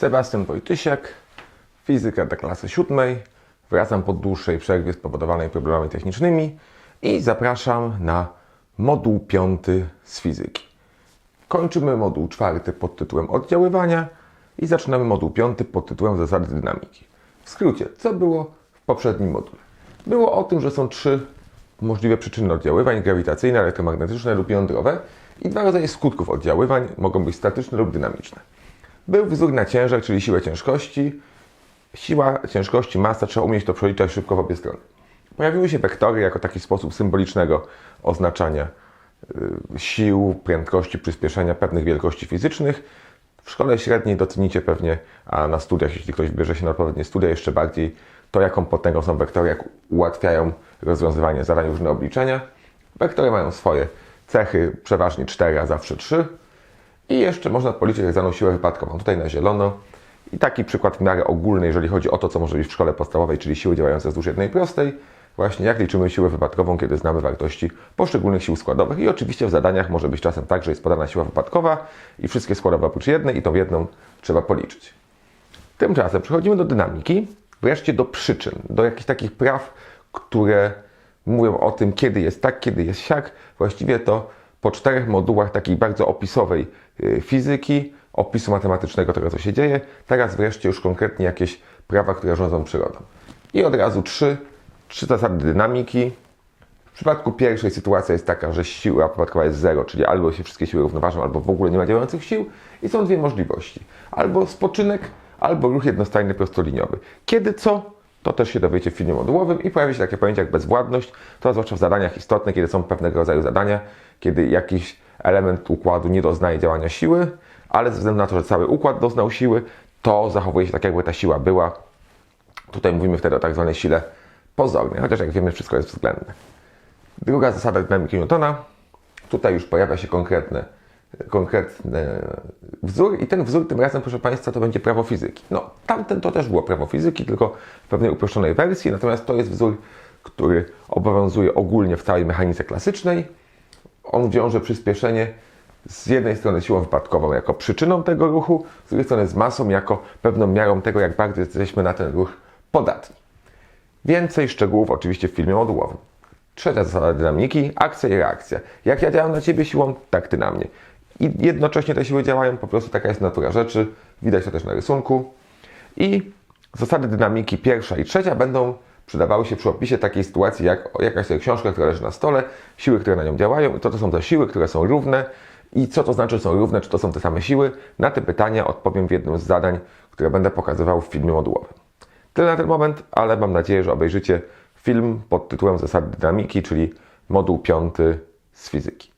Sebastian Wojtysiak, fizyka dla klasy siódmej. Wracam po dłuższej przerwie spowodowanej problemami technicznymi i zapraszam na moduł piąty z fizyki. Kończymy moduł czwarty pod tytułem oddziaływania i zaczynamy moduł piąty pod tytułem zasady dynamiki. W skrócie, co było w poprzednim module? Było o tym, że są trzy możliwe przyczyny oddziaływań, grawitacyjne, elektromagnetyczne lub jądrowe i dwa rodzaje skutków oddziaływań, mogą być statyczne lub dynamiczne. Był wzór na ciężar, czyli siłę ciężkości. Siła ciężkości, masa, trzeba umieć to przeliczać szybko w obie strony. Pojawiły się wektory jako taki sposób symbolicznego oznaczania y, sił, prędkości, przyspieszenia pewnych wielkości fizycznych. W szkole średniej docenicie pewnie, a na studiach, jeśli ktoś bierze się na odpowiednie studia, jeszcze bardziej to, jaką potęgą są wektory, jak ułatwiają rozwiązywanie zadań różne obliczenia. Wektory mają swoje cechy, przeważnie 4, a zawsze 3. I jeszcze można policzyć tak zwaną siłę wypadkową. Tutaj na zielono. I taki przykład w miarę ogólny, jeżeli chodzi o to, co może być w szkole podstawowej, czyli siły działające wzdłuż jednej prostej. Właśnie jak liczymy siłę wypadkową, kiedy znamy wartości poszczególnych sił składowych. I oczywiście w zadaniach może być czasem tak, że jest podana siła wypadkowa i wszystkie składowe oprócz jednej i tą jedną trzeba policzyć. Tymczasem przechodzimy do dynamiki, wreszcie do przyczyn, do jakichś takich praw, które mówią o tym, kiedy jest tak, kiedy jest siak. Właściwie to po czterech modułach takiej bardzo opisowej y, fizyki, opisu matematycznego tego, co się dzieje, teraz wreszcie już konkretnie jakieś prawa, które rządzą przyrodą. I od razu trzy, trzy zasady dynamiki. W przypadku pierwszej sytuacja jest taka, że siła wypadkowa jest zero, czyli albo się wszystkie siły równoważą, albo w ogóle nie ma działających sił. I są dwie możliwości. Albo spoczynek, albo ruch jednostajny prostoliniowy. Kiedy co, to też się dowiecie w filmie modułowym i pojawi się takie pojęcie jak bezwładność, to zwłaszcza w zadaniach istotnych, kiedy są pewnego rodzaju zadania, kiedy jakiś element układu nie doznaje działania siły, ale ze względu na to, że cały układ doznał siły, to zachowuje się tak, jakby ta siła była. Tutaj mówimy wtedy o tak zwanej sile pozornej, chociaż jak wiemy, wszystko jest względne. Druga zasada dynamiki Newtona. Tutaj już pojawia się konkretny, konkretny wzór i ten wzór tym razem, proszę Państwa, to będzie prawo fizyki. No, tamten to też było prawo fizyki, tylko w pewnej uproszczonej wersji, natomiast to jest wzór, który obowiązuje ogólnie w całej mechanice klasycznej. On wiąże przyspieszenie z jednej strony siłą wypadkową jako przyczyną tego ruchu, z drugiej strony z masą jako pewną miarą tego, jak bardzo jesteśmy na ten ruch podatni. Więcej szczegółów oczywiście w filmie modułowym. Trzecia zasada dynamiki, akcja i reakcja. Jak ja działam na Ciebie siłą, tak Ty na mnie. I jednocześnie te siły działają, po prostu taka jest natura rzeczy. Widać to też na rysunku. I zasady dynamiki pierwsza i trzecia będą przydawały się przy opisie takiej sytuacji, jak jakaś sobie książka, która leży na stole, siły, które na nią działają, to, to są te siły, które są równe. I co to znaczy, że są równe, czy to są te same siły? Na te pytania odpowiem w jednym z zadań, które będę pokazywał w filmie modułowym. Tyle na ten moment, ale mam nadzieję, że obejrzycie film pod tytułem Zasady dynamiki, czyli moduł piąty z fizyki.